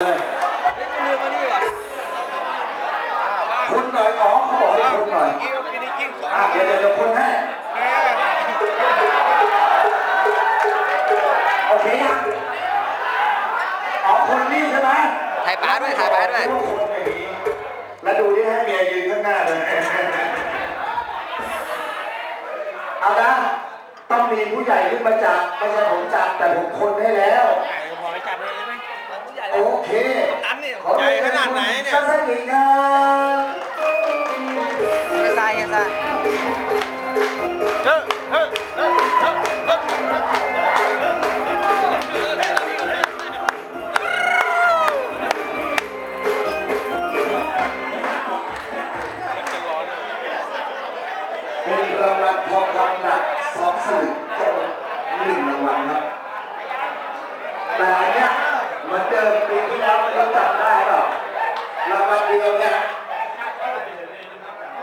คุณหน่อยอ๋อเขาบอกให้คุณหน่อยอะเดี๋ยวเดี๋ยวคุณให้โอเคยังอ๋อคนนี้ใช่ไหมถ่ายป๋าด้วยถ่ายป๋าด้วยแล้วดูที่ให้เมียยืนข้างหน้าเลยเอานะต้องมีผู้ใหญ่ขึ้นมาจับไม่ใช่ผมจับแต่ผมคนให้แล้ว พอไปจับเลยใช่ไหม โอเค อันนี้ ขอ ใหญ่ขนาดไหนเนี่ยก็สักอีกครับเฮซ่าเฮซ่เฮ้เฮ้เฮ้เฮ้เฮ้เป็นรางวัลทองคำหนักสองสลึงหนึ่งรางวัลครับแต่เนี้ยเหมือนเดิม ปี